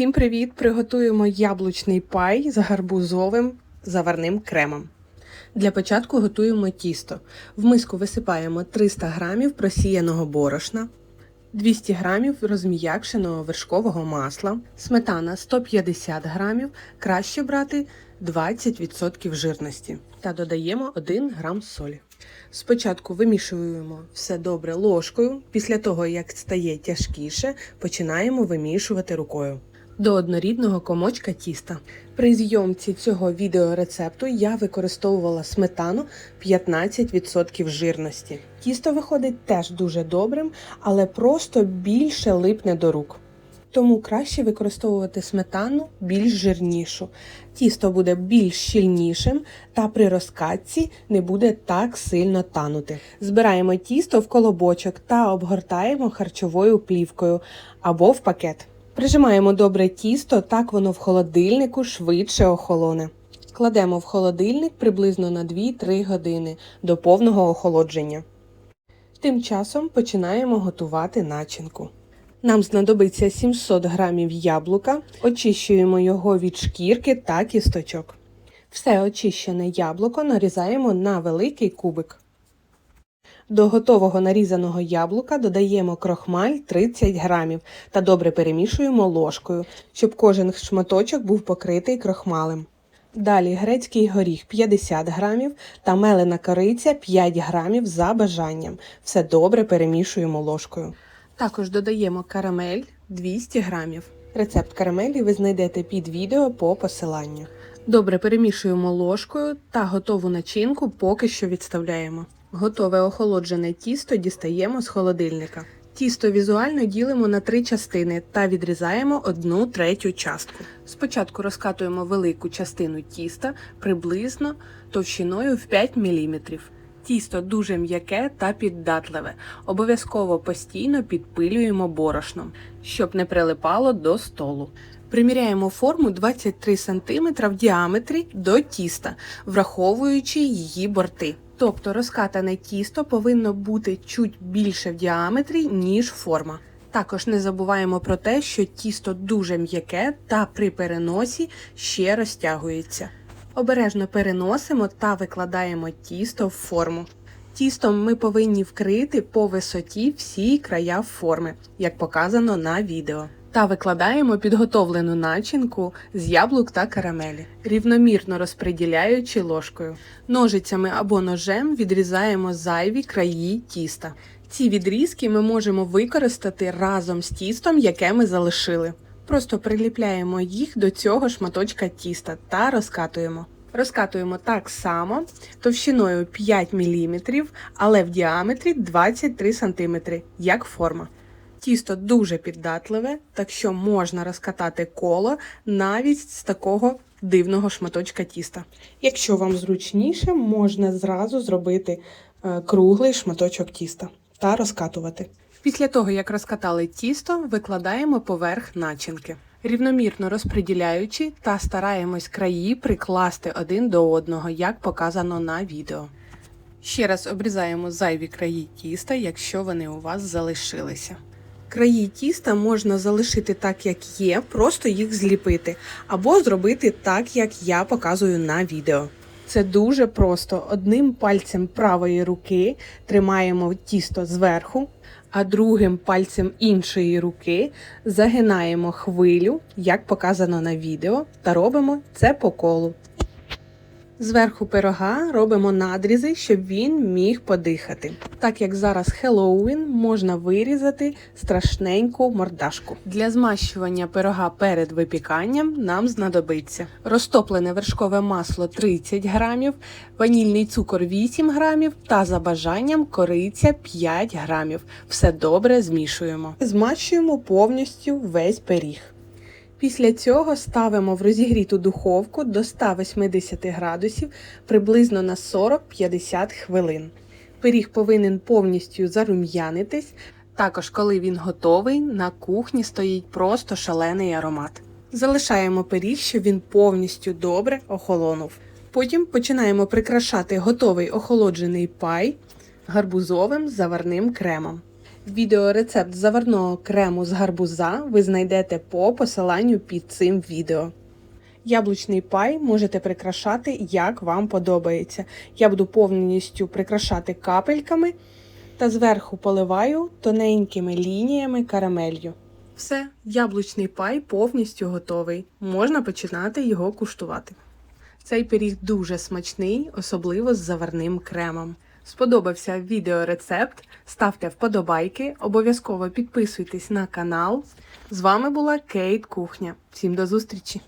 Всім привіт! Приготуємо яблучний пай з гарбузовим заварним кремом. Для початку готуємо тісто. В миску висипаємо 300 грамів просіяного борошна, 200 грамів розм'якшеного вершкового масла, сметана 150 грамів, краще брати 20% жирності та додаємо 1 грам солі. Спочатку вимішуємо все добре ложкою, після того, як стає тяжкіше, починаємо вимішувати рукою. До однорідного комочка тіста. При зйомці цього відеорецепту я використовувала сметану 15% жирності. Тісто виходить теж дуже добрим, але просто більше липне до рук. Тому краще використовувати сметану більш жирнішу. Тісто буде більш щільнішим та при розкатці не буде так сильно танути. Збираємо тісто в колобочок та обгортаємо харчовою плівкою або в пакет. Прижимаємо добре тісто, так воно в холодильнику швидше охолоне. Кладемо в холодильник приблизно на 2-3 години до повного охолодження. Тим часом починаємо готувати начинку. Нам знадобиться 700 грамів яблука, очищуємо його від шкірки та кісточок. Все очищене яблуко нарізаємо на великий кубик. До готового нарізаного яблука додаємо крохмаль 30 грамів та добре перемішуємо ложкою, щоб кожен шматочок був покритий крохмалем. Далі грецький горіх 50 грамів та мелена кориця 5 грамів за бажанням. Все добре перемішуємо ложкою. Також додаємо карамель 200 грамів. Рецепт карамелі ви знайдете під відео по посиланню. Добре перемішуємо ложкою та готову начинку поки що відставляємо. Готове охолоджене тісто дістаємо з холодильника. Тісто візуально ділимо на три частини та відрізаємо одну третю частку. Спочатку розкатуємо велику частину тіста приблизно товщиною в 5 мм. Тісто дуже м'яке та піддатливе. Обов'язково постійно підпилюємо борошном, щоб не прилипало до столу. Приміряємо форму 23 см в діаметрі до тіста, враховуючи її борти. Тобто розкатане тісто повинно бути чуть більше в діаметрі, ніж форма. Також не забуваємо про те, що тісто дуже м'яке та при переносі ще розтягується. Обережно переносимо та викладаємо тісто в форму. Тістом ми повинні вкрити по висоті всі края форми, як показано на відео. Та викладаємо підготовлену начинку з яблук та карамелі, рівномірно розподіляючи ложкою. Ножицями або ножем відрізаємо зайві краї тіста. Ці відрізки ми можемо використати разом з тістом, яке ми залишили. Просто приліпляємо їх до цього шматочка тіста та розкатуємо. Розкатуємо так само товщиною 5 мм, але в діаметрі 23 см, як форма. Тісто дуже піддатливе, так що можна розкатати коло навіть з такого дивного шматочка тіста. Якщо вам зручніше, можна зразу зробити е, круглий шматочок тіста та розкатувати. Після того, як розкатали тісто, викладаємо поверх начинки. Рівномірно розподіляючи та стараємось краї прикласти один до одного, як показано на відео. Ще раз обрізаємо зайві краї тіста, якщо вони у вас залишилися. Краї тіста можна залишити так, як є, просто їх зліпити, або зробити так, як я показую на відео. Це дуже просто. Одним пальцем правої руки тримаємо тісто зверху, а другим пальцем іншої руки загинаємо хвилю, як показано на відео, та робимо це по колу. Зверху пирога робимо надрізи, щоб він міг подихати. Так як зараз Хеллоуін, можна вирізати страшненьку мордашку. Для змащування пирога перед випіканням нам знадобиться розтоплене вершкове масло 30 грамів, ванільний цукор 8 грамів та за бажанням кориця 5 грамів. Все добре змішуємо. Змащуємо повністю весь пиріг. Після цього ставимо в розігріту духовку до 180 градусів приблизно на 40-50 хвилин. Пиріг повинен повністю зарум'янитись. Також, коли він готовий, на кухні стоїть просто шалений аромат. Залишаємо пиріг, щоб він повністю добре охолонув. Потім починаємо прикрашати готовий охолоджений пай гарбузовим заварним кремом. Відеорецепт заварного крему з гарбуза ви знайдете по посиланню під цим відео. Яблучний пай можете прикрашати як вам подобається. Я буду повністю прикрашати капельками та зверху поливаю тоненькими лініями карамелью. Все, яблучний пай повністю готовий. Можна починати його куштувати. Цей пиріг дуже смачний, особливо з заварним кремом. Сподобався відеорецепт? Ставте вподобайки, обов'язково підписуйтесь на канал. З вами була Кейт Кухня. Всім до зустрічі!